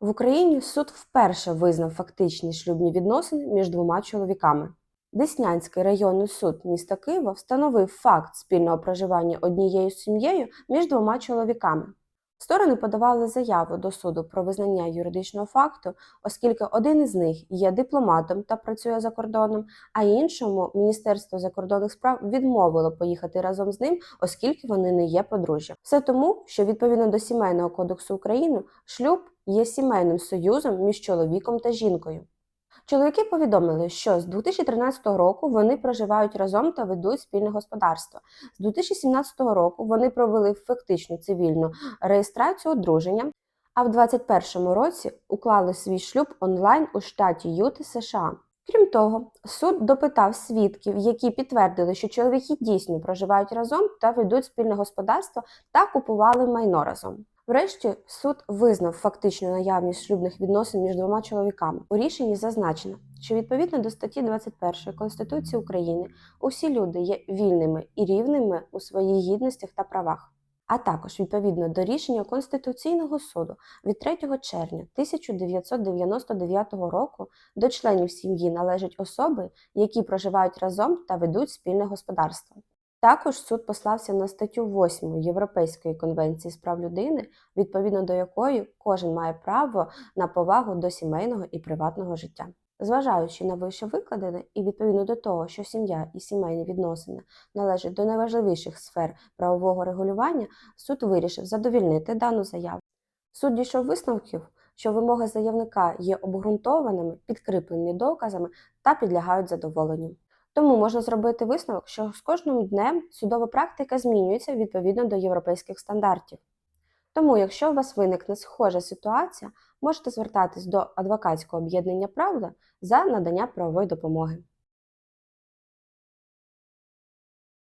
В Україні суд вперше визнав фактичні шлюбні відносини між двома чоловіками. Деснянський районний суд міста Києва встановив факт спільного проживання однією сім'єю між двома чоловіками. Сторони подавали заяву до суду про визнання юридичного факту, оскільки один із них є дипломатом та працює за кордоном, а іншому Міністерство закордонних справ відмовило поїхати разом з ним, оскільки вони не є подружжям. Все тому, що відповідно до Сімейного кодексу України шлюб є сімейним союзом між чоловіком та жінкою. Чоловіки повідомили, що з 2013 року вони проживають разом та ведуть спільне господарство. З 2017 року вони провели фактичну цивільну реєстрацію одруження, а в 2021 році уклали свій шлюб онлайн у штаті Юти, США. Крім того, суд допитав свідків, які підтвердили, що чоловіки дійсно проживають разом та ведуть спільне господарство та купували майно разом. Врешті суд визнав фактичну наявність шлюбних відносин між двома чоловіками. У рішенні зазначено, що відповідно до статті 21 Конституції України усі люди є вільними і рівними у своїх гідностях та правах. А також відповідно до рішення Конституційного суду від 3 червня 1999 року до членів сім'ї належать особи, які проживають разом та ведуть спільне господарство. Також суд послався на статтю 8 Європейської конвенції з прав людини, відповідно до якої кожен має право на повагу до сімейного і приватного життя. Зважаючи на вище викладене і відповідно до того, що сім'я і сімейні відносини належать до найважливіших сфер правового регулювання, суд вирішив задовільнити дану заяву. Суд дійшов висновків, що вимоги заявника є обґрунтованими, підкріплені доказами та підлягають задоволенню. Тому можна зробити висновок, що з кожним днем судова практика змінюється відповідно до європейських стандартів. Тому, якщо у вас виникне схожа ситуація, можете звертатись до адвокатського об'єднання Правда за надання правової допомоги.